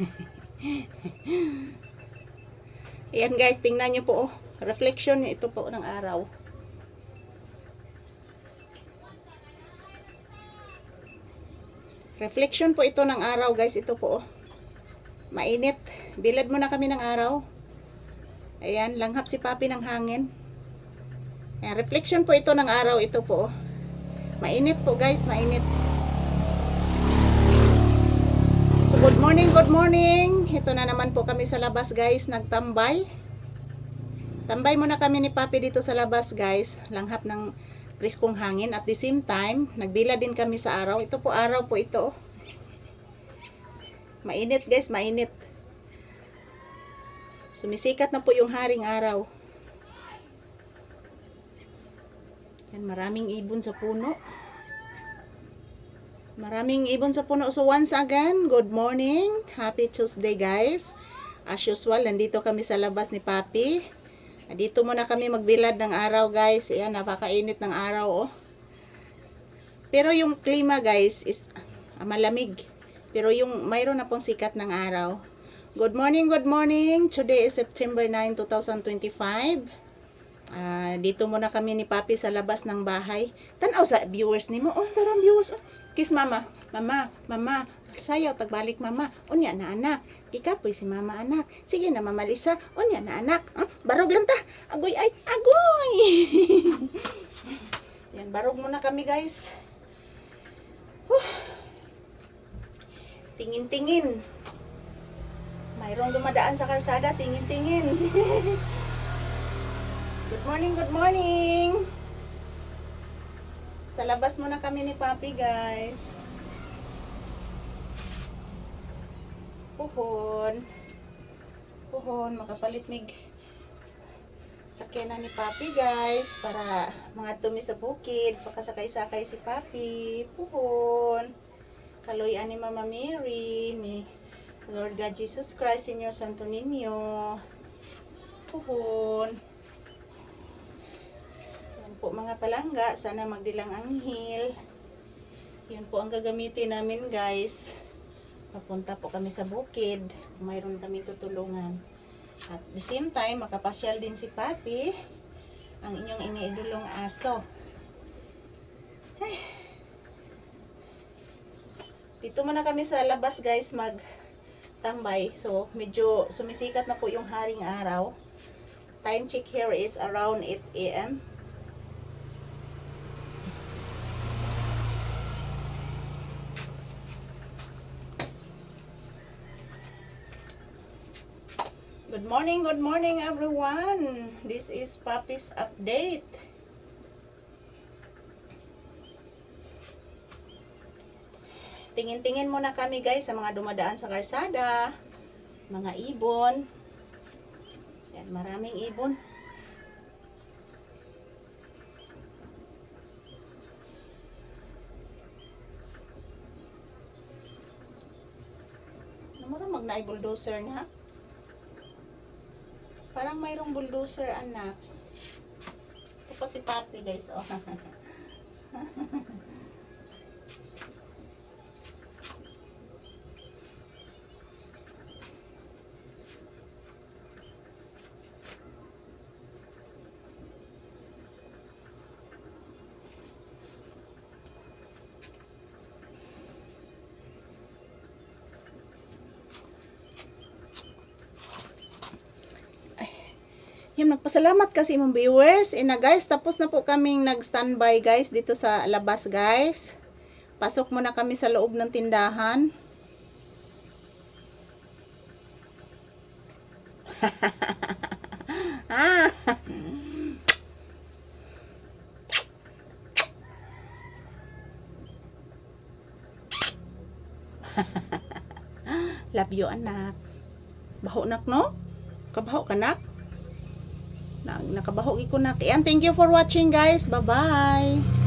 Ayan guys, tingnan nyo po oh. Reflection ito po ng araw. Reflection po ito ng araw guys. Ito po oh. Mainit. Bilad mo na kami ng araw. Ayan, langhap si papi ng hangin. Ayan, reflection po ito ng araw. Ito po oh. Mainit po guys, mainit. So good morning, good morning. Ito na naman po kami sa labas guys, nagtambay. Tambay muna kami ni Papi dito sa labas guys, langhap ng priskong hangin at the same time, nagbila din kami sa araw. Ito po araw po ito. Mainit guys, mainit. Sumisikat na po yung haring araw. Yan, maraming ibon sa puno. Maraming ibon sa puno. So once again, good morning. Happy Tuesday guys. As usual, nandito kami sa labas ni Papi. Dito muna kami magbilad ng araw guys. Ayan, napakainit ng araw oh. Pero yung klima guys is ah, malamig. Pero yung mayroon na pong sikat ng araw. Good morning, good morning. Today is September 9, 2025. Ah, dito muna kami ni Papi sa labas ng bahay. Tanaw sa viewers nimo. Oh, tarang viewers. Oh. Kiss mama. Mama, mama. Sayaw tagbalik mama. Unya na anak. Ikapoy si mama anak. Sige na mama Lisa. Unya na anak. Hmm? Barog lang ta. Agoy ay. Agoy. Yan, barog muna kami guys. Tingin-tingin. Mayroong dumadaan sa karsada. Tingin-tingin. Good morning, good morning. Sa labas muna kami ni Papi, guys. Puhon. Puhon, makapalit mig sakyanan ni Papi, guys, para mga tumi sa bukid, pakasakay-sakay si Papi. Puhon. Kaloyan ni Mama Mary, ni Lord God Jesus Christ, Senyor Santo Niño. Puhon. Yan po mga palangga. Sana magdilang anghel. Yan po ang gagamitin namin guys. Papunta po kami sa bukid. Mayroon kami tutulungan. At the same time, makapasyal din si Papi. Ang inyong iniidulong aso. Ay. Dito muna kami sa labas guys mag tambay. So, medyo sumisikat na po yung haring araw. Time check here is around 8 a.m. Good morning, good morning everyone. This is Papi's update. Tingin-tingin muna kami guys sa mga dumadaan sa karsada, mga ibon. Yan, maraming ibon. Namara mag bulldozer na. Parang mayroong bulldozer anak. Ito pa si Papi guys. Oh. Yan, magpasalamat kasi mong viewers. E na guys, tapos na po kaming nag-standby guys dito sa labas guys. Pasok muna kami sa loob ng tindahan. ah. Love you anak. Baho nak no? Kabaho ka nak? Na, nakabaho ko na. And thank you for watching guys. Bye-bye.